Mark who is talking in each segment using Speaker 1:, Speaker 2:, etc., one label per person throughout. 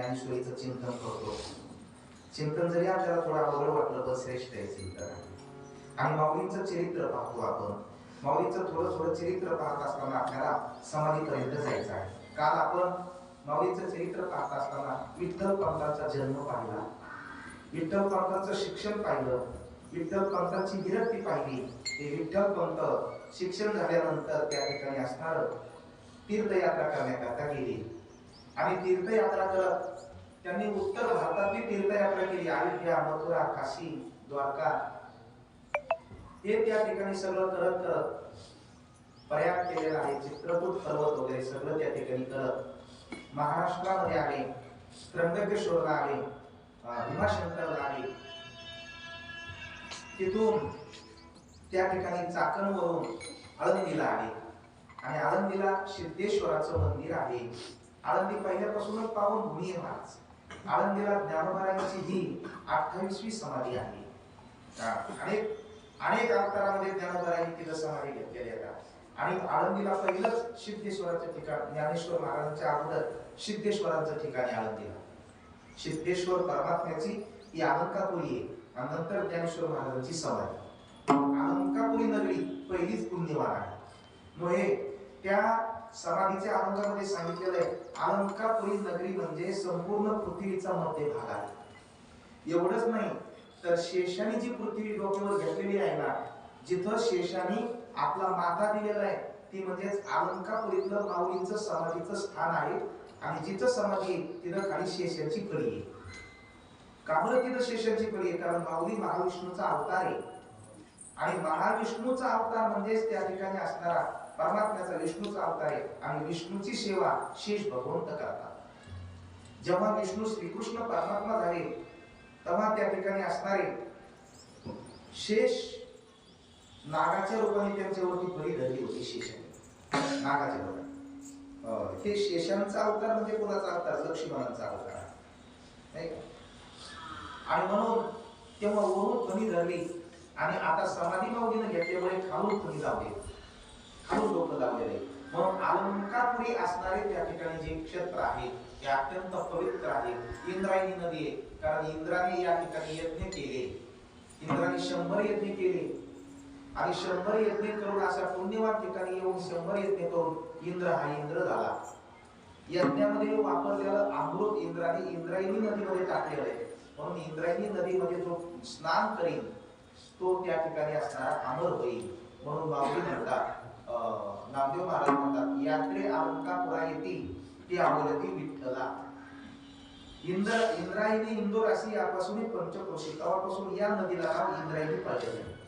Speaker 1: ज्ञानेश्वरीचं चिंतन करतो. चिंतन जरी आपल्याला थोडं अवघड वाटलं तर श्रेष्ठ आहे चिंतन. आणि माऊलींचं चरित्र पाहतो आपण. माऊलींचं थोडं थोडं चरित्र पाहत असताना आपल्याला समाधीपर्यंत जायचं आहे. काल आपण माऊलींचं चरित्र पाहत असताना विठ्ठल पंतांचा जन्म पाहिला. विठ्ठल पंतांचं शिक्षण पाहिलं. विठ्ठल पंतांची विरक्ती पाहिली. ते विठ्ठल पंत शिक्षण झाल्यानंतर त्या ठिकाणी असणार तीर्थयात्रा करण्याकरता गेली. आणि तीर्थयात्रा करत त्यांनी उत्तर भारतातली तीर्थयात्रा केली. अयोध्या मथुरा काशी द्वारका. हे त्या ठिकाणी सगळं करत करत प्रयाग केलेला आहे. चित्रकूट पर्वत वगैरे सगळं त्या ठिकाणी करत महाराष्ट्रामध्ये आले त्र्यंबकेश्वरला आले भीमाशंकरला आले तिथून त्या ठिकाणी चाकणवरून आळंदीला आले आणि आळंदीला सिद्धेश्वराचं मंदिर आहे. आळंदी पहिल्यापासूनच पावनभूमी आहे महाराज. आळंदीला ज्ञानोबारायांची ही अठ्ठावीसवी समाधी आहे. अनेक अनेक अवतारामध्ये ज्ञानोबारायांनी तिथं समाधी घेतलेली आहे. आणि आळंदीला पहिलंच सिद्धेश्वराचं ठिकाण ज्ञानेश्वर महाराजांच्या अगोदर सिद्धेश्वरांचं ठिकाणी आळंदीला. सिद्धेश्वर परमात्म्याची ही अलंकापुरी आहे. आणि नंतर ज्ञानेश्वर महाराजांची समाधी. अलंकापुरी नगरी पहिलीच पुण्यवान आहे. मुळे त्या समाधीच्या अलंकामध्ये सांगितलेलं आहे अलंकापुरी नगरी म्हणजे संपूर्ण पृथ्वीचा मध्य भाग आहे. एवढंच नाही तर शेषाने जी पृथ्वी डोक्यावर घेतलेली आहे ना जिथं शेषाने आपला माथा दिलेला आहे ती म्हणजेच अलंकापुरीतलं माऊलींचं समाधीचं स्थान आहे आणि जिथं समाधी आहे तिथं खाली शेषाची कळी आहे. का बरं तिथं शेषाची कळी आहे? कारण माऊली महाविष्णूचा अवतार आहे. आणि महाविष्णूचा अवतार म्हणजेच त्या ठिकाणी असणारा परमात्म्याचा विष्णूचा अवतार आहे. आणि विष्णूची सेवा शेष भगवंत करतात. जेव्हा विष्णू श्रीकृष्ण परमात्मा झाले तेव्हा त्या ठिकाणी असणारे शेष नागाच्या रूपाने त्यांच्यावरती बळी धरली होती शेषाने. नागाच्या रूपाने. हे शेषांचा अवतार म्हणजे कोणाचा अवतार? लक्ष्मणांचा अवतार. नाही आणि म्हणून तेव्हा वरून ध्वनी धरली. आणि आता समाधी माऊलीनं घेतल्यामुळे खालून ध्वनी लावली खालून लोक आहे म्हणून अलंकापुरी असणारे त्या ठिकाणी जे क्षेत्र आहे ते अत्यंत पवित्र आहे. इंद्रायणी नदी आहे. कारण इंद्राने या ठिकाणी यज्ञ केले. इंद्राने शंभर यज्ञ केले. आणि शंभर यज्ञ करून अशा पुण्यवान ठिकाणी येऊन शंभर यज्ञ करून इंद्र हा इंद्र झाला. यज्ञामध्ये वापरलेलं अमृत इंद्राने इंद्रायणी नदीमध्ये टाकलेलं आहे. म्हणून इंद्रायणी नदीमध्ये जो स्नान करील तो त्या ठिकाणी असणारा अमर होईल. म्हणून बाबरी म्हणतात नामदेव महाराज म्हणतात यात्रे अलंकापुरा येतील ती आवडती विठ्ठला. इंद्र इंद्रायणी इंदोर अशी यापासून पंचक्रोशी तेव्हापासून या नदीला नाव इंद्रायणी पडलेलं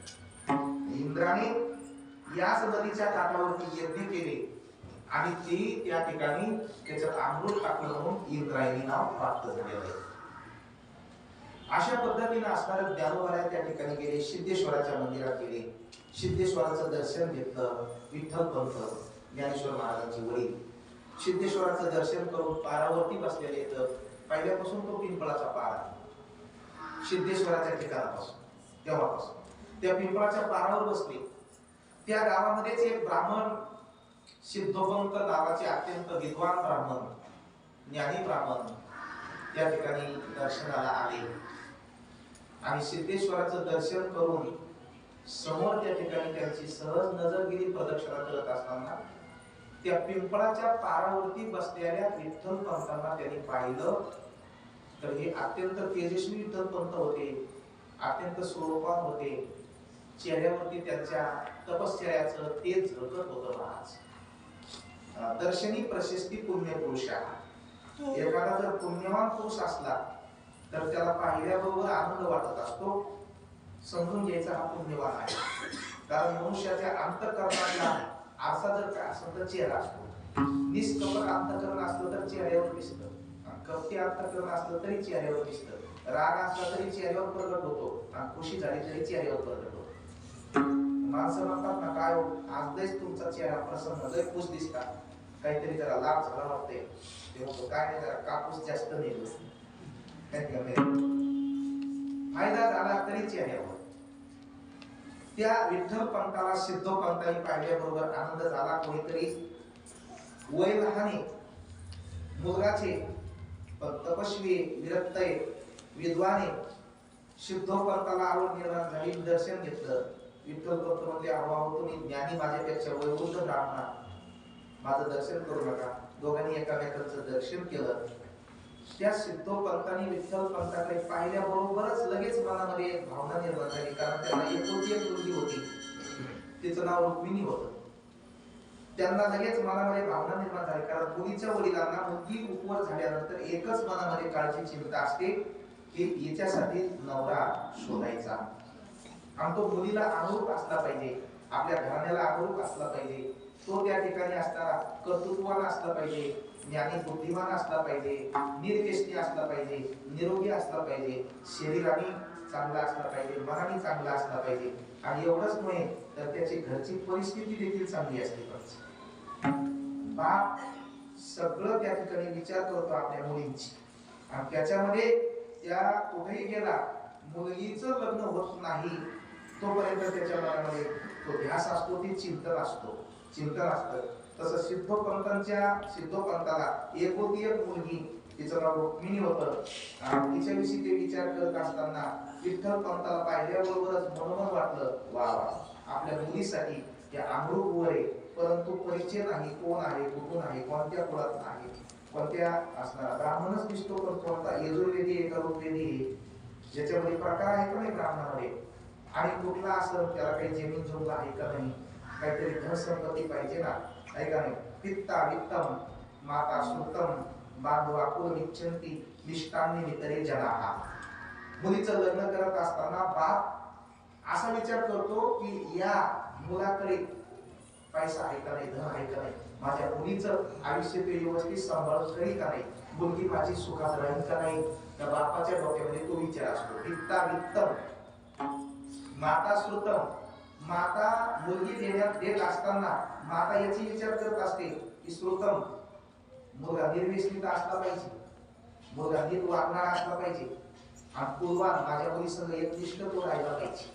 Speaker 1: इंद्राने याच नदीच्या काठावरती यज्ञ केले आणि ती त्या ठिकाणी त्याच्यात अमृत टाकलं म्हणून इंद्रायणी नाव प्राप्त झालेलं आहे अशा पद्धतीने असणारे ज्ञानोबाला त्या ठिकाणी गेले सिद्धेश्वराच्या मंदिरात गेले. सिद्धेश्वराचं दर्शन घेतलं. विठ्ठल पंत ज्ञानेश्वर महाराजांचे वडील. सिद्धेश्वराचं दर्शन करून पारावरती बसलेले येतं पहिल्यापासून तो पिंपळाचा पार आहे. सिद्धेश्वराच्या ठिकाणापासून तेव्हापासून. त्या पिंपळाच्या पारावर बसले. त्या गावामध्येच एक ब्राह्मण सिद्धोपंत नावाचे अत्यंत विद्वान ब्राह्मण ज्ञानी ब्राह्मण त्या ठिकाणी दर्शनाला आले. आणि सिद्धेश्वराचं दर्शन करून समोर त्या ठिकाणी त्यांची सहज नजरगिरी प्रदक्षिणा करत असताना त्या पिंपळाच्या पारावरती बसलेल्या विठ्ठल पंतांना त्यांनी पाहिलं. तर हे अत्यंत तेजस्वी विठ्ठल पंत होते. अत्यंत स्वरूपात होते. चेहऱ्यावरती त्यांच्या तपश्चर्याचं तेज झळकत होत महाराज दर्शनी प्रशस्ती पुण्य पुरुष एखादा जर पुण्यवान पुरुष असला तर त्याला पाहिल्याबरोबर आनंद वाटत असतो. समजून घ्यायचा हा पुण्यवान आहे. कारण मनुष्याच्या अंतकरणाला आरसा जर काय असला तर चेहरा असतो. निष्कपट अंतकरण असलं तर चेहऱ्यावर दिसतं. कपटी अंतकरण असलं तरी चेहऱ्यावर दिसतं. राग असला तरी चेहऱ्यावर प्रगट होतो. आणि खुशी झाली तरी चेहऱ्यावर प्रगट होतो. माणसं म्हणतात ना काय हो, आज लयच तुमचा चेहरा प्रसन्न लय खुश दिसतात काहीतरी जरा लाभ झाला वाटते ते काय नाही जरा कापूस जास्त काय नाही? फायदा झाला तरी चेहऱ्यावर. त्या विठ्ठल पंताला सिद्ध पंतांनी पाहिल्याबरोबर आनंद झाला कोणीतरी. वय लहाने मुलाचे तपस्वी विरक्तय विद्वाने सिद्धोपंताला आवड निर्माण झाली. दर्शन घेतलं. विठ्ठल पंत म्हणजे अभाव तुम्ही ज्ञानी माझ्यापेक्षा वयवृद्ध ब्राह्मणा माझं दर्शन करू नका. दोघांनी एकामेकांचं दर्शन केलं. त्या सिद्धोपंतांनी विठ्ठल पंताकडे पाहिल्याबरोबरच लगेच मनामध्ये एक भावना निर्माण झाली. कारण त्यांना एकोणती एक मुलगी होती. तिचं नाव रुक्मिणी होतं. त्यांना लगेच मनामध्ये भावना निर्माण झाली. कारण मुलीच्या वडिलांना मुलगी उपवर झाल्यानंतर एकच मनामध्ये काळजी चिंता असते की याच्यासाठी नवरा शोधायचा. आणि तो मुलीला अनुरूप असला पाहिजे. आपल्या घराण्याला अनुरूप असला पाहिजे. तो त्या ठिकाणी असणारा कर्तृत्वाला असला पाहिजे. म्हणजे ज्ञानी बुद्धिमान असला पाहिजे निर्व्यसनी असला पाहिजे निरोगी असला पाहिजे शरीराने चांगला असला पाहिजे मनाने चांगला असला पाहिजे. आणि एवढंच नव्हे तर त्याची घरची परिस्थिती देखील चांगली असली पाहिजे. बाप सगळं त्या ठिकाणी विचार करतो आपल्या मुलींची. आणि त्याच्यामध्ये त्या कुठेही गेला मुलगीचं लग्न होत नाही तोपर्यंत त्याच्या मनामध्ये तो ध्यास असतो ती चिंतन असतो. चिंतन असतं. तसं सिद्धोपंतांच्या सिद्धोपंताला एकोती एक मुलगी तिचं नाव रुक्मिणी होतं. तिच्याविषयी ते विचार करत असताना विठ्ठल पंताला पाहिल्याबरोबरच मनोमन वाटलं वा वा आपल्या मुलीसाठी ते अमृत वर आहे. परंतु परिचय नाही कोण आहे कुठून आहे कोणत्या कुळात आहे कोणत्या असणार ब्राह्मणच दिसतो पण कोणता? यजुर्वेदी आहे का ऋग्वेदी आहे? ज्याच्यामध्ये प्रकार आहे का नाही ब्राह्मणामध्ये. आणि कुठला असं त्याला काही जमीन जोडला आहे का नाही? काहीतरी धनसंपत्ती पाहिजे ना. आहे का नाही पित्ता वित्तम माता श्रुतम बांधवा कुल निश्चंती निष्ठांनी नितरे जनाहा. मुलीचं लग्न करत असताना बाप असा विचार करतो की या मुलाकडे पैसा आहे का नाही धन आहे का नाही माझ्या मुलीचं आयुष्य ते व्यवस्थित सांभाळून करी का नाही मुलगी माझी सुखात राहील का नाही? तर बापाच्या डोक्यामध्ये तो विचार असतो. वित्ता वित्तम माता श्रुतम माता मुलगी देण्यात देत असताना माता याची विचार करत असते की श्रोतम मुलगा निर्विस्मित असला पाहिजे. मुलगा नीट वागणारा असला पाहिजे. आणि कुलवान माझ्या मुलीसंग एकनिष्ठ तो राहिला पाहिजे.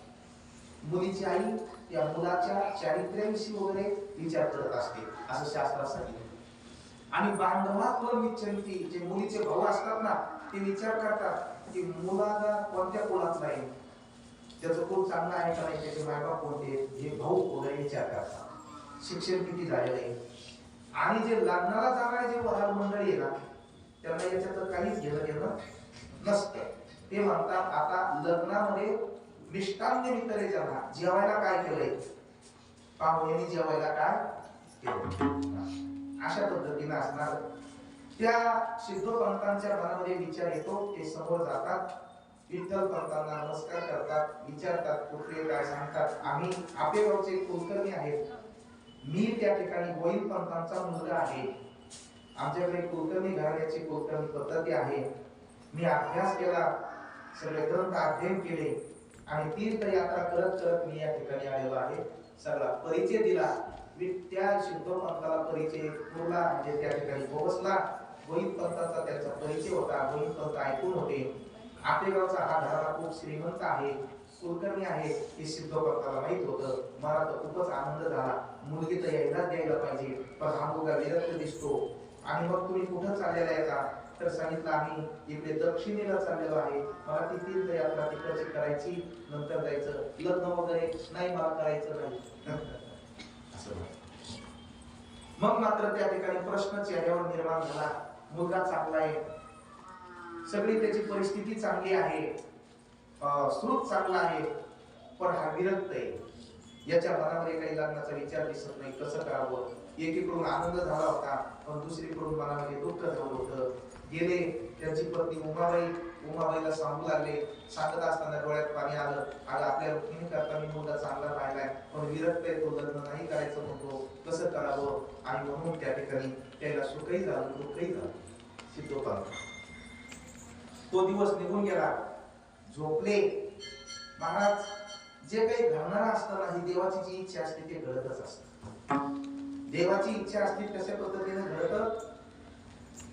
Speaker 1: मुलीची आई या मुलाच्या चारित्र्याविषयी वगैरे विचार करत असते असं शास्त्रात सांगितलं. आणि बांधवात्व निश्चंती जे मुलीचे भाऊ असतात ना ते विचार करतात की मुलाला कोणत्या कुळात राहील? त्याचं कोण चांगलं आहे का नाही त्याचे मायबाप कोणते आहेत, हे भाऊ वगैरे विचार करतात. शिक्षण किती झालेलं आहे? आणि जे लग्नाला जाणारे जे वहार मंडळी आहे ना त्यांना याच्यात काहीच घेणं देणं नसतं. ते म्हणतात आता लग्नामध्ये मिष्टान निमित्ताने ज्यांना. जेवायला काय केलंय? पाहुण्यांनी जेवायला काय केलं अशा पद्धतीने असणार. त्या सिद्धोपंतांच्या मनामध्ये विचार येतो ते समोर जातात. विठ्ठल पंतांना नमस्कार करतात विचारतात कुठले काय सांगतात. आम्ही आपेगावचे कुलकर्णी आहेत. मी त्या ठिकाणी गोविंद पंतांचा मुलगा आहे. आमच्याकडे कुलकर्णी घराण्याची कुलकर्णी पद्धती आहे. मी अभ्यास केला सगळे ग्रंथ अध्ययन केले आणि तीर्थयात्रा करत करत मी या ठिकाणी आलेलो आहे. सगळा परिचय दिला. मी त्या सिद्धोपंताला परिचय पुरला म्हणजे त्या ठिकाणी पोहोचला गोविंद पंताचा त्याचा परिचय होता. गोविंद पंत ऐकून होते. आपेगावचा हा धारा खूप श्रीमंत आहे कुलकर्णी आहे हे सिद्धोपंताला माहीत होतं. मला तर खूपच आनंद झाला. मुलगी तर यायला द्यायला पाहिजे पण हा मुलगा निरंतर दिसतो. आणि मग तुम्ही कुठं चाललेला आहे का तर सांगितलं आम्ही इकडे दक्षिणेला चाललेलो आहे. मला ती तीर्थयात्रा तिकडची करायची नंतर जायचं. लग्न वगैरे नाही मला करायचं नाही. असं मग मात्र त्या ठिकाणी प्रश्न चेहऱ्यावर निर्माण झाला. मुलगा चांगला आहे. सगळी त्याची परिस्थिती चांगली आहे. स्रोत चांगला आहे पण हा विरक्त आहे. याच्या मनामध्ये काही लग्नाचा विचार दिसत नाही कसं करावं? एकीकडून आनंद झाला होता पण दुसरीकडून मनामध्ये दुःख झालं होतं. गेले त्यांची पत्नी उमाबाई उमाबाईला सांगू लागले. सांगत असताना डोळ्यात पाणी आलं. अगं आपल्या रुक्मिणी करता मी मुलगा चांगला राहिलाय पण विरक्त आहे तो लग्न नाही करायचं म्हणतो. कसं करावं? आणि म्हणून त्या ठिकाणी त्याला सुखही झालं दुःखही झालं. सिद्धोपांत तो दिवस निघून गेला. झोपले. महाराज जे काही घडणार असताना ही देवाची जी इच्छा असते ते घडतच असत. देवाची इच्छा असते कशा पद्धतीने घडत.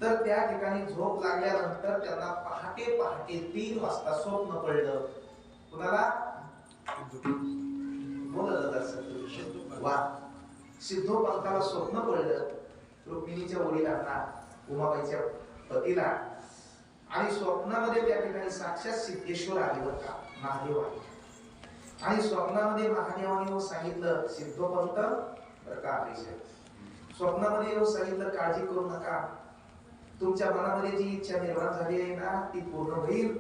Speaker 1: तर त्या ठिकाणी झोप लागल्यानंतर त्यांना पहाटे पहाटे तीन वाजता स्वप्न पडलं. कुणाला? बोलत दर्शक स्वप्न पडलं. रुक्मिणीच्या वडिलांना उमाबाईच्या पतीला. आणि स्वप्नामध्ये त्या ठिकाणी साक्षात सिद्धेश्वर आले होता का महादेव आले. आणि स्वप्नामध्ये महादेवाने येऊन सांगितलं सिद्धोपंत का स्वप्नामध्ये येऊन सांगितलं काळजी करू नका. तुमच्या मनामध्ये जी इच्छा निर्माण झाली आहे ना ती पूर्ण होईल.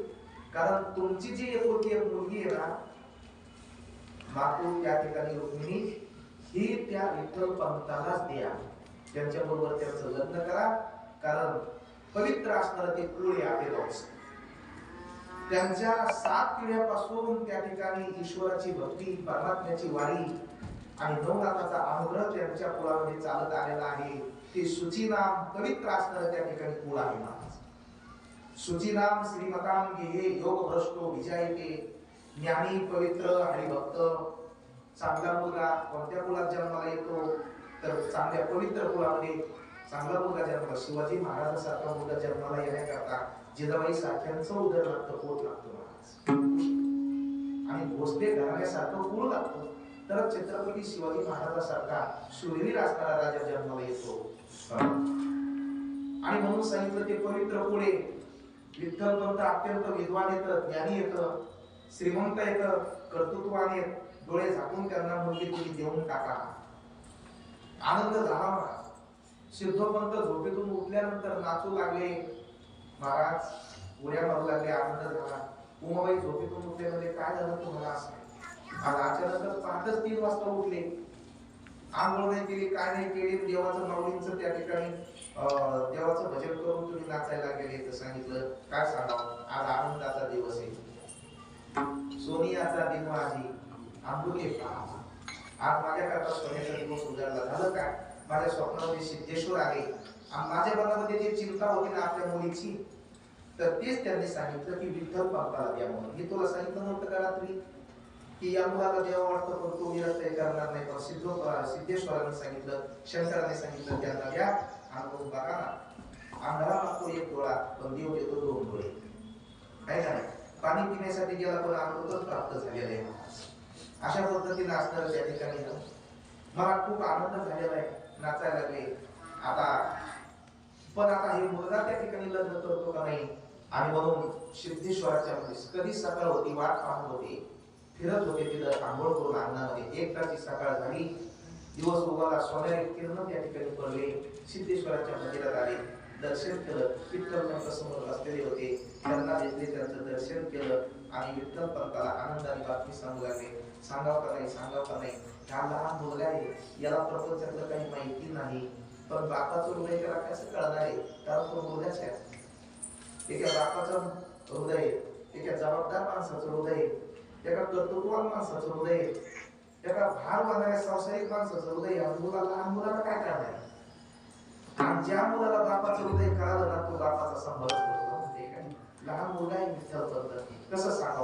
Speaker 1: कारण तुमची जी एकुलती एक मुलगी आहे ना मातू त्या ठिकाणी रुक्मिणी ही त्या विठ्ठल पंतालाच द्या. त्यांच्या बरोबर त्यांचं लग्न करा. कारण पवित्र असणार ते कुळ आहे वंश. त्यांच्या सात पिढ्यापासून त्या ठिकाणी ईश्वराची भक्ती परमात्म्याची वारी आणि नवनाथाचा अनुग्रह त्यांच्या कुळामध्ये चालत आलेला आहे. ते सुचीनाम पवित्र असणार त्या ठिकाणी कुळ आहे महाराज. सुचीनाम श्रीमताम गेहे योग भ्रष्टो विजयते. ज्ञानी पवित्र हरिभक्त. चांगला मुलगा कोणत्या कुलात जन्माला येतो? तर चांगल्या पवित्र कुळामध्ये चांगला मुलगा जन्म शिवाजी महाराजांसारखा मुलगा जन्माला येण्याकरता जिजाबाई सारख्यांचं उदर लागतं पोट लागतं महाराज. आणि भोसले घराण्यासारखं कुळ लागतं. तर छत्रपती शिवाजी महाराजासारखा शूरवीर असणारा राजा जन्माला येतो. आणि म्हणून सांगितलं ते पवित्र पुढे विठ्ठल पंत अत्यंत विद्वान येतं ज्ञानी येतं श्रीमंत येतं कर्तृत्वाने डोळे झाकून त्यांना मुलगी तुम्ही देऊन टाका. आनंद झाला सिद्धोपंत झोपेतून उठल्यानंतर नाचू लागले. महाराज उड्या मारू लागले आनंद झाला. उमाबाई झोपेतून उठल्यामध्ये काय झालं तुम्हाला? असं आज अचानक तीन वाजता उठले. आंघोळ नाही केली काय नाही केली देवाचं माऊलींचं त्या ठिकाणी अं, देवाचं भजन करून तुम्ही नाचायला गेले तर सांगितलं. काय सांगावं? आज आनंदाचा दिवस आहे. सोनियाचा दिन माझी अमृते आज आज माझ्याकरता सोन्याचा दिवस उजाडला. झालं माझ्या स्वप्नामध्ये सिद्धेश्वर आले आणि माझ्या मनामध्ये जी चिंता होती ना आपल्या मुलीची तर तेच त्यांनी सांगितलं की विठ्ठल पंताला द्या म्हणून. हे तुला सांगितलं नव्हतं का रात्री? की या मुलाला देवा वाटतं पण तो निरस्त हे करणार नाही. पण सिद्ध सिद्धेश्वरांनी सांगितलं शंकराने सांगितलं त्यांना द्या. आणि तो बघा ना आंधळा मागतो एक डोळा पण देव देतो दोन डोळे. आहे का नाही पाणी पिण्यासाठी गेला पण अमृतच प्राप्त झालेलं आहे. अशा पद्धतीने असणार त्या ठिकाणी मला खूप आनंद झालेला आहे. नाचायला लागले. आता पण आता हे मुलगा त्या ठिकाणी लग्न करतो का नाही? आणि म्हणून सिद्धेश्वराच्या मध्ये कधी सकाळ होती वाट पाहत होते फिरत होते तिथं आंघोळ करून अंगणामध्ये. एकदाची सकाळ झाली दिवस उगाला सोन्याने किरण त्या ठिकाणी पडले सिद्धेश्वराच्या मंदिरात आले दर्शन केलं. विठ्ठल पंत समोर बसलेले होते. त्यांना घेतले त्यांचं दर्शन केलं आणि विठ्ठल पंताला आनंदाने बातमी सांगू लागले. सांगाव का नाही सांगावं का नाही? हा लहान मुलगा आहे याला प्रपंचातलं काही माहिती नाही. पण बापाचं हृदय त्याला कसं कळणार आहे? कारण तो मुलगाच आहे. एका बापाचं हृदय एका जबाबदार माणसाचं हृदय एका कर्तृत्ववान माणसाचं हृदय एका भार बांधणाऱ्या संसारिक माणसाचं हृदय या मुलाला लहान मुलाला काय करणार आहे? आणि ज्या मुलाला बापाचं हृदय कळालं ना तो बापाचा संभाळ करतो. म्हणजे लहान मुलगा आहे विठ्ठल कसं सांगावं?